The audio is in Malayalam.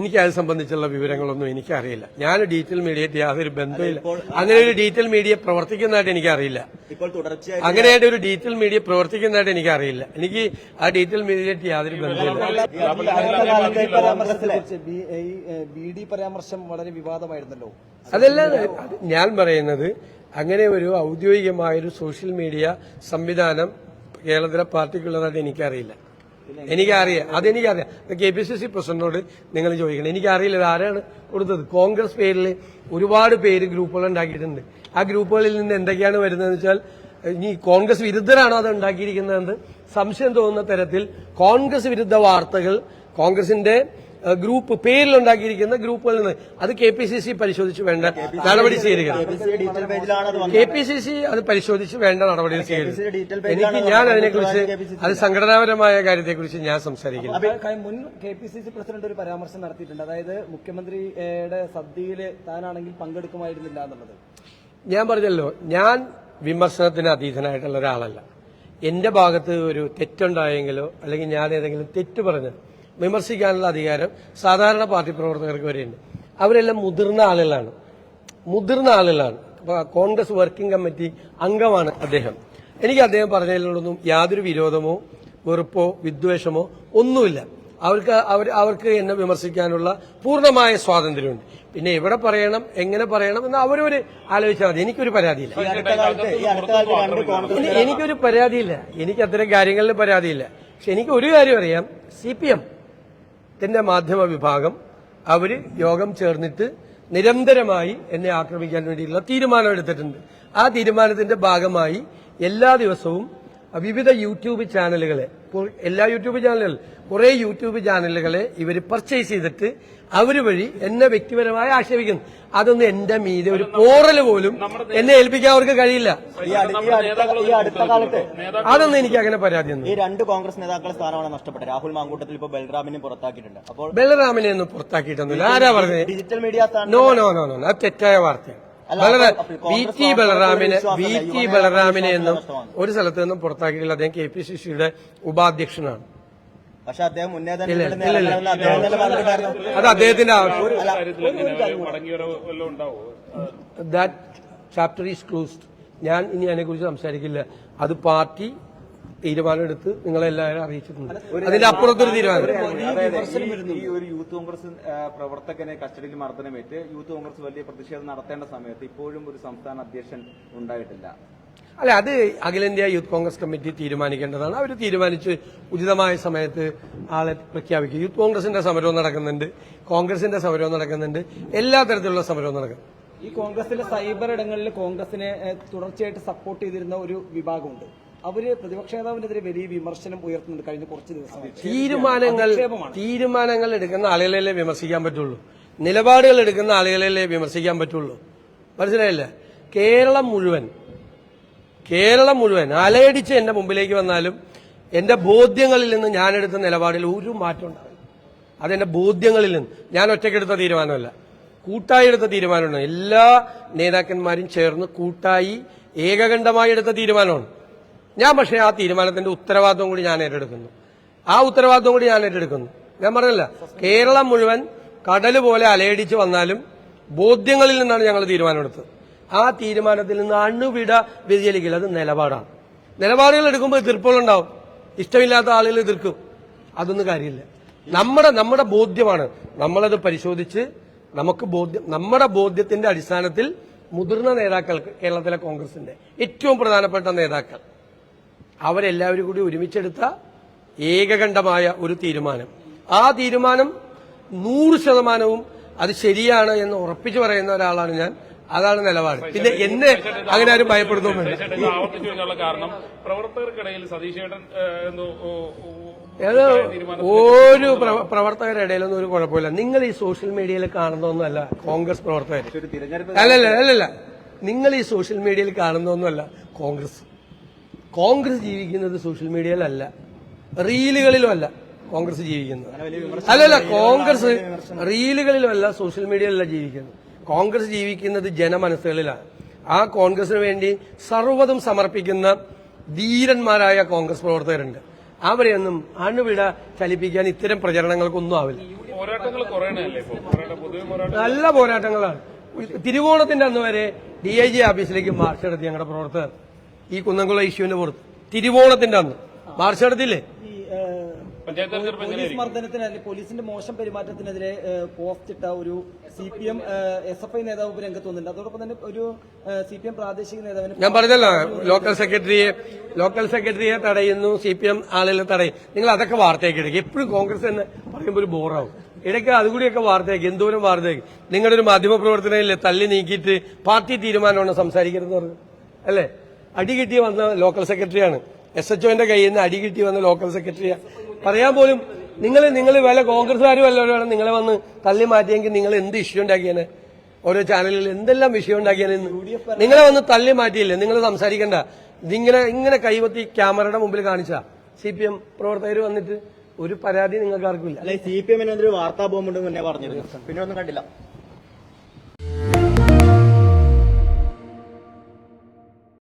എനിക്ക് അത് സംബന്ധിച്ചുള്ള വിവരങ്ങളൊന്നും എനിക്കറിയില്ല. ഞാൻ ഡീറ്റെയിൽ മീഡിയയായിട്ട് യാതൊരു ബന്ധമില്ല അങ്ങനെ ഒരു ഡീറ്റെയിൽ മീഡിയ പ്രവർത്തിക്കുന്നതായിട്ട് എനിക്കറിയില്ല. അങ്ങനെയായിട്ട് ഒരു ഡീറ്റെയിൽ മീഡിയ പ്രവർത്തിക്കുന്നതായിട്ട് എനിക്കറിയില്ല. എനിക്ക് ആ ഡീറ്റെയിൽ മീഡിയയായിട്ട് യാതൊരു ബന്ധമില്ല പരാമർശം വളരെ വിവാദമായിരുന്നല്ലോ. അതല്ല ഞാൻ പറയുന്നത് അങ്ങനെ ഒരു ഔദ്യോഗികമായൊരു സോഷ്യൽ മീഡിയ സംവിധാനം കേരളത്തിലെ പാർട്ടിക്കുള്ളതായിട്ട് എനിക്കറിയില്ല. എനിക്കറിയാം. അതെനിക്കറിയാം. കെ പി സി സി പ്രസിഡന്റിനോട് നിങ്ങൾ ചോദിക്കണം. എനിക്കറിയില്ല ആരാണ് കൊടുത്തത്. കോൺഗ്രസ് പേരിൽ ഒരുപാട് പേര് ഗ്രൂപ്പുകൾ ഉണ്ടാക്കിയിട്ടുണ്ട്. ആ ഗ്രൂപ്പുകളിൽ നിന്ന് എന്തൊക്കെയാണ് വരുന്നതെന്ന് വെച്ചാൽ ഇനി കോൺഗ്രസ് വിരുദ്ധരാണോ അത് ഉണ്ടാക്കിയിരിക്കുന്നതെന്ന് സംശയം തോന്നുന്ന തരത്തിൽ കോൺഗ്രസ് വിരുദ്ധ വാർത്തകൾ കോൺഗ്രസിന്റെ ഗ്രൂപ്പ് പേരിലുണ്ടാക്കിയിരിക്കുന്ന ഗ്രൂപ്പുകളിൽ നിന്ന് അത് കെ പി സി സി പരിശോധിച്ച് വേണ്ട നടപടി സ്വീകരിക്കണം. കെ പി സി സി അത് പരിശോധിച്ച് വേണ്ട നടപടി സ്വീകരിക്കും എനിക്ക് ഞാൻ അതിനെക്കുറിച്ച് KPCC അത് സംഘടനാപരമായ കാര്യത്തെക്കുറിച്ച് ഞാൻ സംസാരിക്കുന്നു മുൻ K P C C president ഒരു പരാമർശം നടത്തിയിട്ടുണ്ട്. അതായത് മുഖ്യമന്ത്രിയുടെ സദ്യയിൽ താനാണെങ്കിൽ പങ്കെടുക്കുമായിരുന്നില്ല എന്നുള്ളത്. ഞാൻ പറഞ്ഞല്ലോ ഞാൻ വിമർശനത്തിന് അതീതനായിട്ടുള്ള ഒരാളല്ല. എന്റെ ഭാഗത്ത് ഒരു തെറ്റുണ്ടായെങ്കിലോ അല്ലെങ്കിൽ ഞാൻ ഏതെങ്കിലും തെറ്റ് പറഞ്ഞ് വിമർശിക്കാനുള്ള അധികാരം സാധാരണ പാർട്ടി പ്രവർത്തകർക്ക് വരെയുണ്ട്. അവരെല്ലാം മുതിർന്ന ആളുകളാണ്. മുതിർന്ന ആളുകളാണ്. അപ്പൊ കോൺഗ്രസ് വർക്കിംഗ് കമ്മിറ്റി അംഗമാണ് അദ്ദേഹം. എനിക്ക് അദ്ദേഹം പറഞ്ഞതിലൊന്നും യാതൊരു വിരോധമോ വെറുപ്പോ വിദ്വേഷമോ ഒന്നുമില്ല. അവർക്ക് അവർ അവർക്ക് എന്നെ വിമർശിക്കാനുള്ള പൂർണമായ സ്വാതന്ത്ര്യമുണ്ട്. പിന്നെ എവിടെ പറയണം എങ്ങനെ പറയണം എന്ന് അവരൊരു ആലോചിച്ചാൽ മതി. എനിക്കൊരു പരാതിയില്ല. എനിക്കൊരു പരാതിയില്ല. എനിക്ക് അത്തരം കാര്യങ്ങളിൽ പരാതിയില്ല. പക്ഷെ എനിക്ക് ഒരു കാര്യം അറിയാം. C P M. ത്തിന്റെ മാധ്യമ വിഭാഗം അവർ യോഗം ചേർന്നിട്ട് നിരന്തരമായി എന്നെ ആക്രമിക്കാൻ വേണ്ടിയിട്ടുള്ള തീരുമാനം എടുത്തിട്ടുണ്ട്. ആ തീരുമാനത്തിന്റെ ഭാഗമായി എല്ലാ ദിവസവും വിവിധ യൂട്യൂബ് ചാനലുകളെ എല്ലാ യൂട്യൂബ് ചാനലുകൾ കുറെ യൂട്യൂബ് ചാനലുകളെ ഇവർ പർച്ചേസ് ചെയ്തിട്ട് അവർ വഴി എന്നെ വ്യക്തിപരമായി ആക്ഷേപിക്കുന്നു. അതൊന്നും എന്റെ മീതെ ഒരു പോറൽ പോലും എന്നെ ഏൽപ്പിക്കാൻ അവർക്ക് കഴിയില്ല. ഈ അടുത്ത കാലത്ത് അതൊന്നും എനിക്ക് അങ്ങനെ പരാതി ഈ രണ്ട് കോൺഗ്രസ് നേതാക്കളുടെ സ്ഥാനമാണ് നഷ്ടപ്പെട്ടത്. രാഹുൽ മാങ്കൂട്ടത്തിൽ ഇപ്പോൾ ബൽറാമിനെ പുറത്താക്കിയിട്ടുണ്ട്. അപ്പോൾ ബൽറാമിനെ ഒന്നും പുറത്താക്കിയിട്ടൊന്നുമില്ല. ആരാ പറഞ്ഞത് digital media no no no no അത് തെറ്റായ വാർത്തയാണ്. വളരെ വി ടി ബലറാമിനെ ബി വി ടി ബലറാമിനെ എന്നും ഒരു സ്ഥലത്ത് നിന്നും പുറത്താക്കിയിട്ടില്ല. അദ്ദേഹം കെ പി സി സിയുടെ ഉപാധ്യക്ഷനാണ്. പക്ഷെ അദ്ദേഹം മുന്നേ തന്നെ അത് അദ്ദേഹത്തിന്റെ ദാറ്റ് ചാപ്റ്റർ ഈസ് ക്ലോസ്ഡ് ഞാൻ ഇനി അതിനെക്കുറിച്ച് സംസാരിക്കില്ല. അത് പാർട്ടി തീരുമാനമെടുത്ത് നിങ്ങളെല്ലാവരും അറിയിച്ചിട്ടുണ്ട്. അതിന്റെ അപ്പുറത്തൊരു തീരുമാനം. ഈ- ഒരു യൂത്ത് കോൺഗ്രസ് പ്രവർത്തകനെ കസ്റ്റഡിയിൽ മർദ്ദനമേറ്റ് യൂത്ത് കോൺഗ്രസ് വലിയ പ്രതിഷേധം നടത്തേണ്ട സമയത്ത് ഇപ്പോഴും ഒരു സംസ്ഥാന അധ്യക്ഷൻ ഉണ്ടായിട്ടില്ല. അല്ല അത് അഖിലേന്ത്യാ യൂത്ത് കോൺഗ്രസ് കമ്മിറ്റി തീരുമാനിക്കേണ്ടതാണ്. അവർ തീരുമാനിച്ച് ഉചിതമായ സമയത്ത് ആളെ പ്രഖ്യാപിക്കും. യൂത്ത് കോൺഗ്രസിന്റെ സമരവും നടക്കുന്നുണ്ട്. കോൺഗ്രസിന്റെ സമരവും നടക്കുന്നുണ്ട്. എല്ലാ തരത്തിലുള്ള സമരവും നടക്കും. ഈ കോൺഗ്രസിലെ സൈബർ ഇടങ്ങളിൽ കോൺഗ്രസിനെ തുടർച്ചയായിട്ട് സപ്പോർട്ട് ചെയ്തിരുന്ന ഒരു വിഭാഗമുണ്ട്. അവർ പ്രതിപക്ഷ നേതാവിനെതിരെ വലിയ വിമർശനം ഉയർത്തുന്നുണ്ട് കഴിഞ്ഞ കുറച്ച് ദിവസം തീരുമാനങ്ങൾ തീരുമാനങ്ങൾ എടുക്കുന്ന ആളുകളല്ലേ വിമർശിക്കാൻ പറ്റുള്ളൂ? നിലപാടുകൾ എടുക്കുന്ന ആളുകളല്ലേ വിമർശിക്കാൻ പറ്റുള്ളൂ? മനസ്സിലായില്ലേ? കേരളം മുഴുവൻ കേരളം മുഴുവൻ അലയടിച്ച് എന്റെ മുമ്പിലേക്ക് വന്നാലും എന്റെ ബോധ്യങ്ങളിൽ നിന്ന് ഞാൻ എടുത്ത നിലപാടിൽ ഒരു മാറ്റം ഉണ്ടാവില്ല. അതെന്റെ ബോധ്യങ്ങളിൽ നിന്ന്. ഞാൻ ഒറ്റയ്ക്കെടുത്ത തീരുമാനമല്ല. കൂട്ടായി എടുത്ത തീരുമാനമാണ്. എല്ലാ നേതാക്കന്മാരും ചേർന്ന് കൂട്ടായി ഏകകണ്ഠമായി എടുത്ത തീരുമാനമാണ്. ഞാൻ പക്ഷേ ആ തീരുമാനത്തിന്റെ ഉത്തരവാദിത്വം കൂടി ഞാൻ ഏറ്റെടുക്കുന്നു. ആ ഉത്തരവാദിത്വം കൂടി ഞാൻ ഏറ്റെടുക്കുന്നു. ഞാൻ പറഞ്ഞല്ല കേരളം മുഴുവൻ കടൽ പോലെ അലയടിച്ച് വന്നാലും ബോധ്യങ്ങളിൽ നിന്നാണ് ഞങ്ങൾ തീരുമാനമെടുത്തത്. ആ തീരുമാനത്തിൽ നിന്ന് അണുവിട വ്യതിചലിക്കില്ല അത് നിലപാടാണ്. നിലപാടുകൾ എടുക്കുമ്പോൾ എതിർപ്പുകളുണ്ടാവും. ഇഷ്ടമില്ലാത്ത ആളുകൾ എതിർക്കും. അതൊന്നും കാര്യമില്ല. നമ്മുടെ നമ്മുടെ ബോധ്യമാണ്. നമ്മളത് പരിശോധിച്ച് നമുക്ക് ബോധ്യം നമ്മുടെ ബോധ്യത്തിന്റെ അടിസ്ഥാനത്തിൽ മുതിർന്ന നേതാക്കൾക്ക് കേരളത്തിലെ കോൺഗ്രസിന്റെ ഏറ്റവും പ്രധാനപ്പെട്ട നേതാക്കൾ. അവരെല്ലാവരും കൂടി ഒരുമിച്ചെടുത്ത ഏകകണ്ഠമായ ഒരു തീരുമാനം. ആ തീരുമാനം നൂറ് ശതമാനവും അത് ശരിയാണ് എന്ന് ഉറപ്പിച്ചു പറയുന്ന ഒരാളാണ് ഞാൻ. അതാണ് നിലപാട്. പിന്നെ എന്നെ അങ്ങനെ ആരും ഭയപ്പെടുന്നു ആവർത്തിച്ചു കാരണം പ്രവർത്തകർക്കിടയിൽ ഒരു പ്രവ- പ്രവർത്തകരുടെ ഇടയിലൊന്നും ഒരു കുഴപ്പമില്ല. നിങ്ങൾ ഈ സോഷ്യൽ മീഡിയയിൽ കാണുന്നതൊന്നുമല്ല കോൺഗ്രസ് പ്രവർത്തകർ അല്ലല്ല അല്ലല്ല. നിങ്ങൾ ഈ സോഷ്യൽ മീഡിയയിൽ കാണുന്നതൊന്നുമല്ല കോൺഗ്രസ്. കോൺഗ്രസ് ജീവിക്കുന്നത് സോഷ്യൽ മീഡിയയിലല്ല. റീലുകളിലും അല്ല കോൺഗ്രസ് ജീവിക്കുന്നത്. അല്ലല്ല കോൺഗ്രസ് റീലുകളിലും അല്ല സോഷ്യൽ മീഡിയയിലല്ല ജീവിക്കുന്നത്. കോൺഗ്രസ് ജീവിക്കുന്നത് ജനമനസ്സുകളിലാണ്. ആ കോൺഗ്രസിന് വേണ്ടി സർവതും സമർപ്പിക്കുന്ന ധീരന്മാരായ കോൺഗ്രസ് പ്രവർത്തകരുണ്ട്. അവരെയൊന്നും അണുവിട ചലിപ്പിക്കാൻ ഇത്തരം പ്രചരണങ്ങൾക്കൊന്നും ആവില്ല. നല്ല പോരാട്ടങ്ങളാണ്. തിരുവോണത്തിന്റെ അന്ന് വരെ ഡി ഐ ജി ഓഫീസിലേക്ക് മാർച്ച് നടത്തി ഞങ്ങളുടെ പ്രവർത്തകർ. ഈ കുന്നംകുളം ഇഷ്യൂവിന്റെ പുറത്ത്. തിരുവോണത്തിന്റെ അന്ന്. മാർച്ച് നടത്തില്ലേ പോലീസ് മർദ്ദനത്തിന് അല്ലെങ്കിൽ പോലീസിന്റെ മോശം പെരുമാറ്റത്തിനെതിരെ പോസ്റ്റിട്ട പോസ്റ്റ് ഇട്ട ഒരു C P M S F I നേതാവ് രംഗത്ത് വന്നിട്ടുണ്ട്. അതോടൊപ്പം തന്നെ ഒരു സി പി എം പ്രാദേശിക നേതാവിന് ഞാൻ പറഞ്ഞല്ലോ ലോക്കൽ സെക്രട്ടറിയെ ലോക്കൽ സെക്രട്ടറിയെ തടയുന്നു സി പി എം ആളുകളെ തടയും. നിങ്ങൾ അതൊക്കെ വാർത്തയാക്കി എടുക്കുക എപ്പോഴും കോൺഗ്രസ് എന്ന് പറയുമ്പോൾ ഒരു ബോറാവും. ഇടയ്ക്ക് അതുകൂടിയൊക്കെ വാർത്തയാക്കി എന്തോരം വാർത്തയാക്കി. നിങ്ങളുടെ ഒരു മാധ്യമ പ്രവർത്തനയില്ലേ തള്ളി നീക്കിയിട്ട് പാർട്ടി തീരുമാനമാണ് സംസാരിക്കരുതെന്ന് പറഞ്ഞു. അല്ലേ? അടി കിട്ടി വന്ന ലോക്കൽ സെക്രട്ടറിയാണ് എസ് എച്ച് ഒന്റെ കയ്യിൽ നിന്ന് അടി കിട്ടി വന്ന ലോക്കൽ സെക്രട്ടറിയാണ് പറയാൻ പോലും നിങ്ങൾ നിങ്ങൾ വല്ല കോൺഗ്രസ്സുകാരും വല്ലവരും നിങ്ങളെ വന്ന് തള്ളി മാറ്റിയെങ്കിൽ നിങ്ങൾ എന്ത് ഇഷ്യൂ ഉണ്ടാക്കിയാണ് ഓരോ ചാനലിൽ എന്തെല്ലാം വിഷയം ഉണ്ടാക്കിയാലും നിങ്ങളെ വന്ന് തള്ളി മാറ്റിയില്ലേ? നിങ്ങൾ സംസാരിക്കണ്ട. ഇതിങ്ങനെ ഇങ്ങനെ കൈവത്തി ക്യാമറയുടെ മുമ്പിൽ കാണിച്ച. സി പി എം പ്രവർത്തകർ വന്നിട്ട് ഒരു പരാതി നിങ്ങൾക്ക് ആർക്കും അല്ലെ സി പി എമ്മിനെതിരെ വാർത്താ ബോംബുണ്ട് മുന്നേ പറഞ്ഞിരുന്നു. പിന്നെ ഒന്നും കണ്ടില്ല.